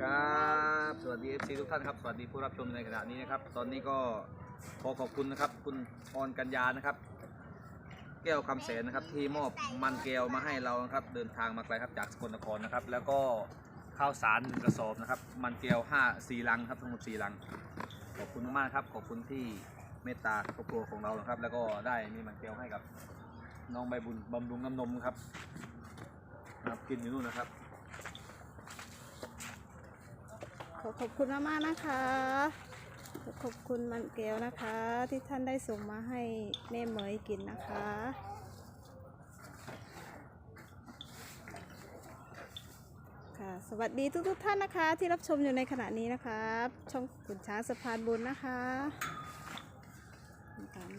ครับสวัสดี FC ทุกท่านครับสวัสดีผู้รับชมในขณะนี้นะครับ ตอนนี้ก็ขอขอบคุณนะครับ คุณออนกัญญานะครับ แก้วคำแสนนะครับ ที่มอบมันแก้วมาให้เรานะครับ เดินทางมาไกลครับจากสกลนครนะครับ แล้วก็ข้าวสารหนึ่งกระสอบนะครับ มันแก้วห้าสี่ลังครับทั้งหมดสี่ลัง ขอบคุณมากๆครับ ขอบคุณที่เมตตาครอบครัวของเรานะครับ แล้วก็ได้มีมันแก้วให้กับน้องใบบุญบำรุงน้ำนมครับนะครับกินอยู่นู่นนะครับ ข อขอบคุณมากๆนะคะขอขอบคุณมันแก้วนะคะ ที่ท่านได้ส่งมาให้แม่เหมยกินนะคะค่ะสวัสดีทุกๆท่านนะคะ ที่รับชมอยู่ในขณะนี้นะครับช่องขุนช้างสะพานบุญนะคะ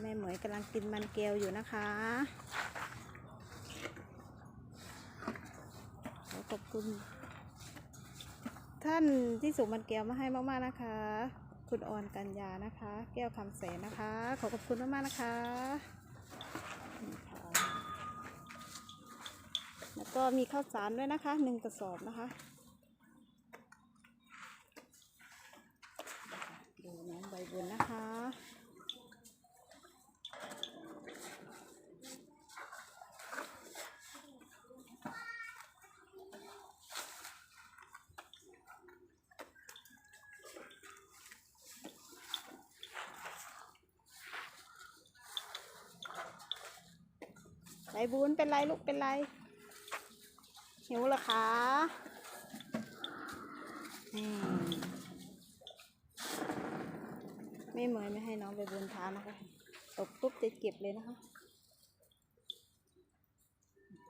แม่เหมยกำลังกินมันแก้วอยู่นะคะขอขอบคุณ ท่านที่ส่งมันแก้วมาให้มากๆนะคะ คุณออนกัญญานะคะ แก้วคำแสนนะคะ ขอขอบคุณมากๆนะคะ แล้วก็มีข้าวสารด้วยนะคะหนึ่งกระสอบนะคะดูน้องใบบุญนะคะ ใบบุญเป็นไรลูกเป็นไรหิวเหรอคะอืมไม่เหมยไม่ให้น้องใบบุญทานนะคะตกปุ๊บจะเก็บเลยนะคะ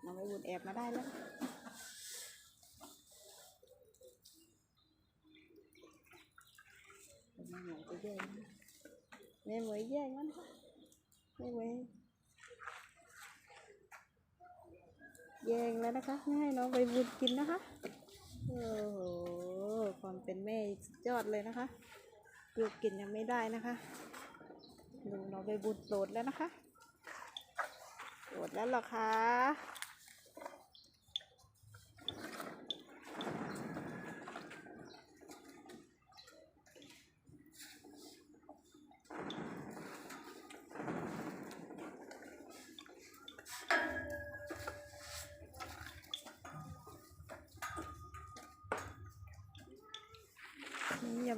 น้องใบบุญแอบมาได้แล้วแม่เหมยจะแย่งนะแม่เหมยแย่งมันค่ะแม่เหมย แยงแล้วนะคะไม่ให้น้องใบบุญกินนะคะ โอ้โห ความเป็นแม่สุดยอดเลยนะคะลูกกินยังไม่ได้นะคะดูน้องใบบุญโดดแล้วนะคะโดดแล้วหรอคะ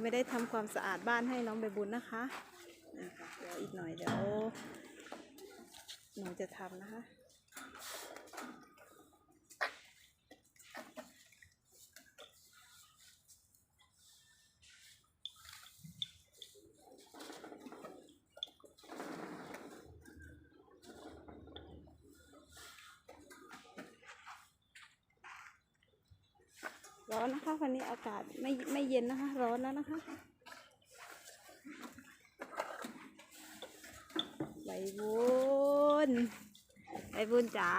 ไม่ได้ทำความสะอาดบ้านให้น้องใบบุญนะคะนะคะเดี๋ยวอีกหน่อยเดี๋ยวหนูจะทำนะคะ ร้อนนะคะ วันนี้อากาศไม่ไม่เย็นนะคะ ร้อนแล้วนะคะ ใบบุญใบบุญจ๋า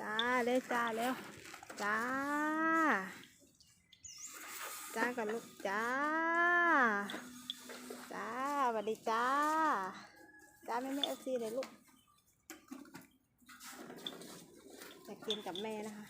จ้าเร็วจ้าเร็วจ้าจ้ากันลูกจ้าจ้าสวัสดีจ้าจ้าแม่แม่เอฟซีเลยลูกอยากกินกับแม่นะคะ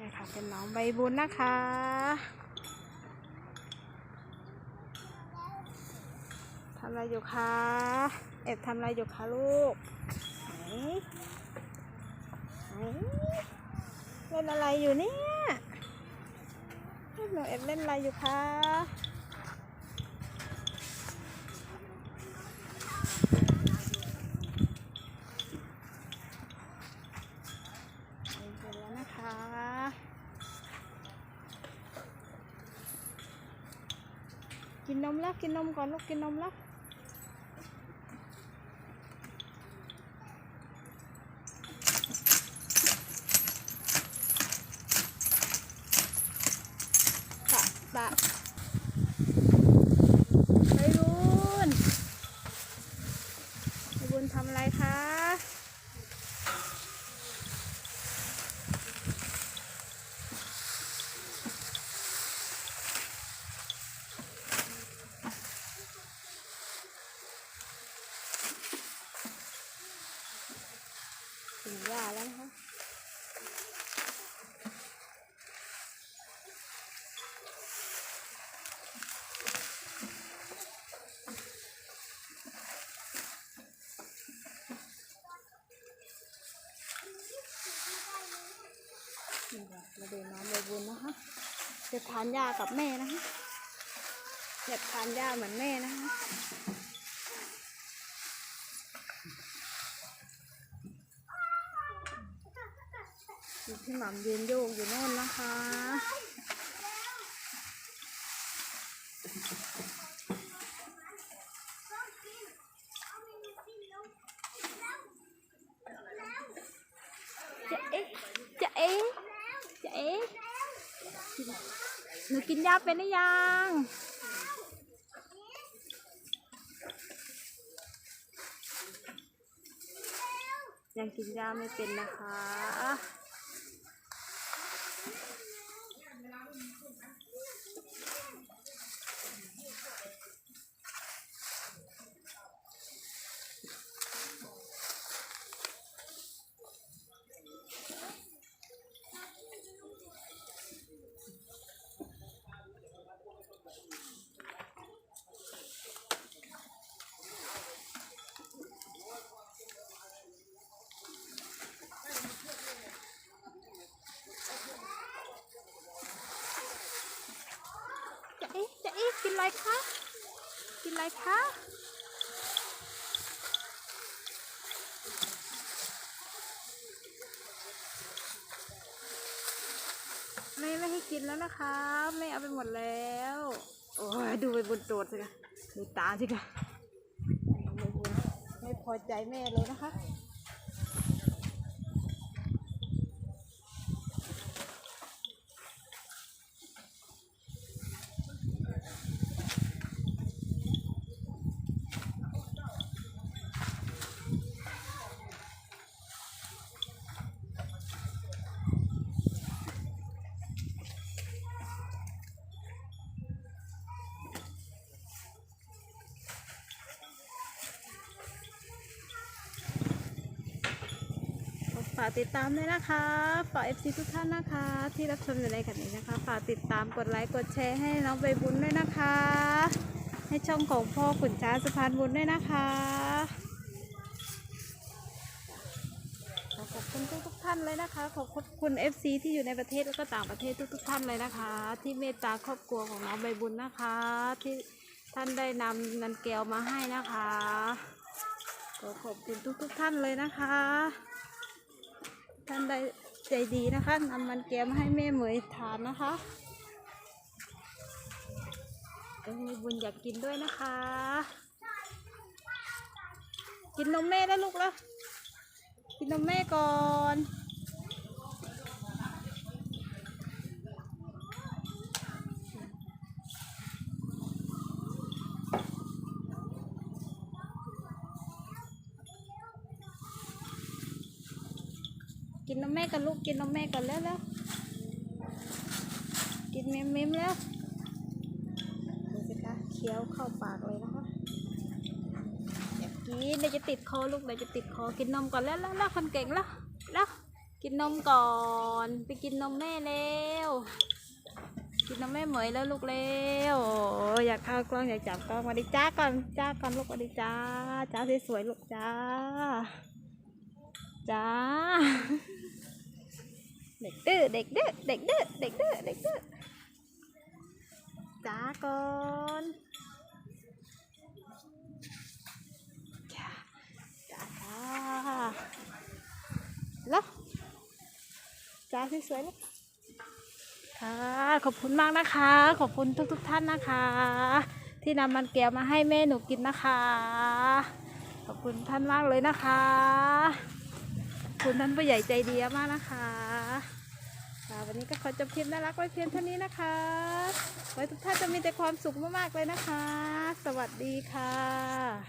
นี่ ค่ะ เป็นน้องใบบุญนะคะ ทำอะไรอยู่คะ เอ็ดทำอะไรอยู่คะลูกเล่นอะไรอยู่เนี่ย หนูเอ็ดเล่นอะไรอยู่คะเล่นไปแล้วนะคะ กินนมแล้วกินนมก่อนลูกกินนมแล้ว ระไปบุญไปบุญทำอะไรคะ ถึงหญ้าแล้วนะคะนี่ค่ะมาดูน้องใบบุญนะคะ จะทานหญ้ากับแม่นะคะอยากทานหญ้าเหมือนแม่นะคะ หม่ำยืนโยกอยู่โน่นนะคะ จะเอ๊ะ จะเอ๊ะ จะเอ๊ะ หนูกินยาเป็นหรือยังยังกินยาไม่เป็นนะคะ อะกินไรคะ กินอะไรคะไม่ไม่ให้กินแล้วนะคะไม่เอาไปหมดแล้ว โอ้ยดูไปบนโตดสิคะดูตาสิคะไม่พอใจแม่เลยนะคะ ฝากติดตามด้วยนะคะฝากเอฟซีทุกท่านนะคะ ที่รับชมอยู่ในขณะนี้นะคะ ฝากติดตามกดไลค์กดแชร์ให้น้องใบบุญด้วยนะคะ ให้ช่องของพ่อขุนช้าสะพานบุญด้วยนะคะขอบคุณทุกทุกท่านเลยนะคะ ขอบคุณ FC ที่อยู่ในประเทศแล้วก็ต่างประเทศทุกๆท่านเลยนะคะ ที่เมตตาครอบครัวของน้องใบบุญนะคะ ที่ท่านได้นำนันแก้วมาให้นะคะขอขอบคุณทุกๆท่านเลยนะคะ ท่านใดใจดีนะคะนำมันแกมให้แม่เหมยทานนะคะก็มีบุญอยากกินด้วยนะคะ กินนมแม่แล้วลูกแล้ว กินนมแม่ก่อน กินนมแม่กันลูกกินนมแม่ก่อนแล้วแล้วกินเมมเมมแล้วดูสิคะเคี้ยวเข้าปากเลยนะคะอยากกินเดี๋ยวจะติดคอลูกเดี๋ยวจะติดคอกินนมก่อนแล้วแล้วแล้วคนเก่งแล้วแล้วกินนมก่อน ไปกินนมแม่เร็วกินนมแม่เหมยแล้วลูกเร็วอยากเข้ากล้องอยากจับกล้องมาดิจ้าก่อนจ้าก่อนลูกมาดิจ้าจ้าสวยๆลูกจ้าจ้า เด็กดื้อเด็กดื้อเด็กดื้อเด็กดื้อเด็กดื้อจ้าก่อนจ้าจ้าแล้วจ้าสวยๆเลยค่ะขอบคุณมากนะคะ ขอบคุณทุกๆทท่านนะคะ ที่นำมันแก้วมาให้แม่หนูกินนะคะ ขอบคุณท่านมากเลยนะคะ คุณท่านผู้ใหญ่ใจดีมากนะคะค่ะวันนี้ก็ขอจบคลิปน่ารักไว้เพียงเท่านี้นะคะ ไว้ทุกท่านจะมีแต่ความสุขมากๆเลยนะคะ สวัสดีค่ะ